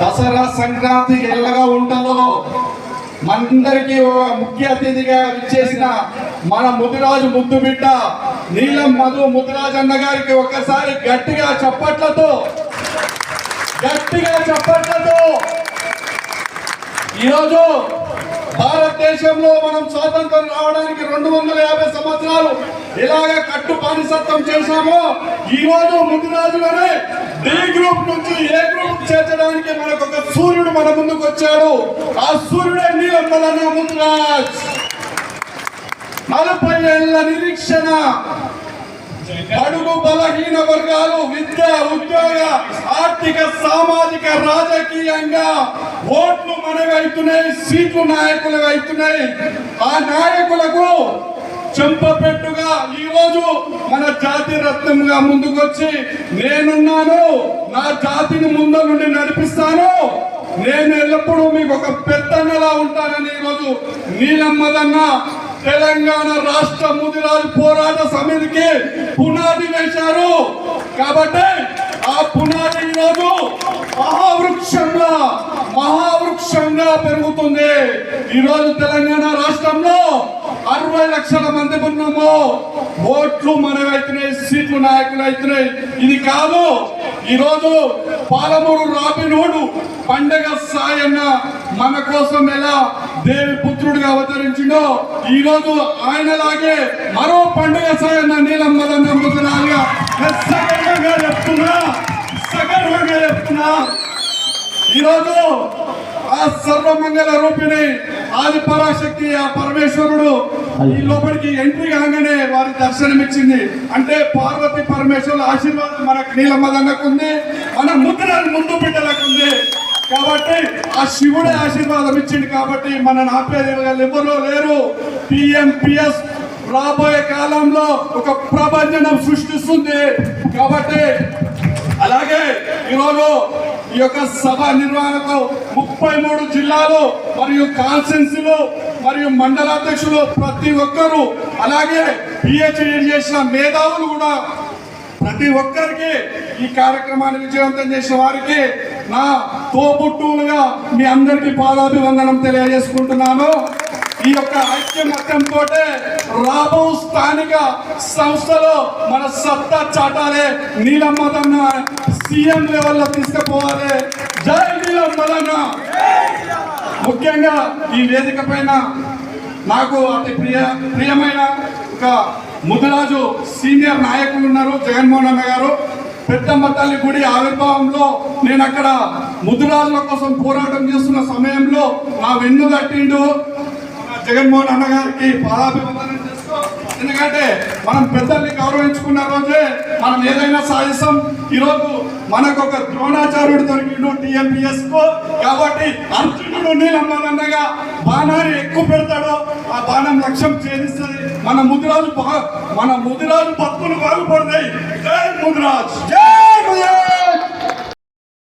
దసరా సంక్రాంతి ఎల్లగా ఉంటుందో మనందరికీ ముఖ్య అతిథిగా ఇచ్చేసిన మన ముదిరాజు ముద్దు బిడ్డ నీలం మధు ముదిరాజు అన్న గారికి ఒకసారి గట్టిగా చప్పట్లతో గట్టిగా చప్పట్లతో. ఈరోజు భారతదేశంలో మనం స్వాతంత్రం రావడానికి రెండు వందల యాభై సంవత్సరాలు ఇలాగ కట్టు పానిసత్వం చేశామో ఈ రోజు ముదిరాజులోనే డి గ్రూప్ నుంచి ఏ గ్రూప్ చేర్చడానికి మనకు ఒక సూర్యుడు మన ముందుకు వచ్చాడు? ఆ సూర్యుడే నీలమ్మలన్న ముదిరాజ్ నలభై ఏళ్ళ నిరీక్షణ. అడుగు బలహీన వర్గాలు విద్య ఉద్యోగ ఆర్థిక సామాజిక రాజకీయంగా ఓట్లు మనవైతున్నాయి సీట్లు నాయకులు అవుతున్నాయి ఆ నాయకులకు చెంపపెట్టుగా ఈ రోజు మన జాతి రత్నంగా ముందుకొచ్చి నేనున్నాను నా జాతిని ముందు నుండి నడిపిస్తాను. నేను ఎల్లప్పుడూ మీకు ఒక పెద్దన్నలా ఉంటానని ఈరోజు నీలమ్మదన్న తెలంగాణ రాష్ట్ర ముదిరాజు పోరాట సమితికి పునాది వేశారు. కాబట్టి ఆ పునాది ఈరోజు మహావృక్షంగా మహావృక్షంగా పెరుగుతుంది. ఈరోజు తెలంగాణ రాష్ట్రంలో అరవై లక్షల మంది ఉన్నాము. ఓట్లు మనవైతున్నాయి సీట్లు నాయకులు అవుతున్నాయి ఇది కాదు ఈరోజు పాలమూరు రాబినోడు పండగ సాయన్న మన కోసం ఎలా దేవి పుత్రుడిగా అవతరించిండో ఈరోజు ఆయనలాగే మరో పండుగ సాయన్న నీలమ్మదన్న ముద్దులాగా సగర్వంగా చెప్తున్నా సగర్వంగా చెప్తున్నా. ఈరోజు ఆ సర్వమంగళ రూపిణి ఆది పరాశక్తి ఆ పరమేశ్వరుడు ఈ లోపలికి ఎంట్రీ కాగానే వారి దర్శనమిచ్చింది. అంటే పార్వతి పరమేశ్వరుల ఆశీర్వాదం మనకు నీలమ్మదన్నకు ఉంది మన ముద్రలు ముందు బిడ్డలకు ఉంది కాబట్టి ఆ శివుడే ఆశీర్వాదం ఇచ్చింది కాబట్టి మన ఆపేది ఎవరో లేరు పిఎంపిఎస్ రాబోయే కాలంలో ఒక ప్రభంజనం సృష్టిస్తుంది. కాబట్టి అలాగే ఈరోజు ఈ యొక్క సభ నిర్వహణకు ముప్పై మూడు జిల్లాలు మరియు కాన్స్టెన్సీలు మరియు మండలాధ్యక్షులు ప్రతి ఒక్కరూ అలాగే పిహెచ్డి చేసిన మేధావులు కూడా ప్రతి ఒక్కరికి ఈ కార్యక్రమాన్ని విజయవంతం చేసిన వారికి నా తోబుట్టువులుగా మీ అందరికీ పాదాభివందనం తెలియజేసుకుంటున్నాను. ఈ యొక్క ఐక్యమత్యంతో రాబో స్థానిక సంస్థలో మన సత్తా చాటాలే. నీలమ్మదన్న సీఎం లెవెల్లో తీసుకుపోవాలి. జై నీలమ్మదన్న ముఖ్యంగా ఈ వేదిక పైన నాకు అతి ప్రియ ప్రియమైన ఒక ముదిరాజు సీనియర్ నాయకులు ఉన్నారు జగన్మోహన్ అన్న గారు. పెద్దమ్మ తల్లి గుడి ఆవిర్భావంలో నేను అక్కడ ముదిరాజుల కోసం పోరాటం చేస్తున్న సమయంలో నా వెన్ను కట్టిండు. జగన్మోహన్ అన్న గారికి పాదాభివందనం చేస్తూ ఎందుకంటే మనం పెద్దల్ని గౌరవించుకున్న రోజే మనం ఏదైనా సాధిస్తాం. ఈరోజు మనకు ఒక ద్రోణాచార్యుడు దొరికిండు టిఎంపిఎస్ కాబట్టి అర్జునుడు నీలమ్మదన్నగా బాణాన్ని ఎక్కువ పెడతాడో ఆ బాణం లక్ష్యం ఛేదిస్తుంది. మన ముదిరాజు మన ముదిరాజు బతుకులు బాగుపడతాయి. జై ముదిరాజ్! జై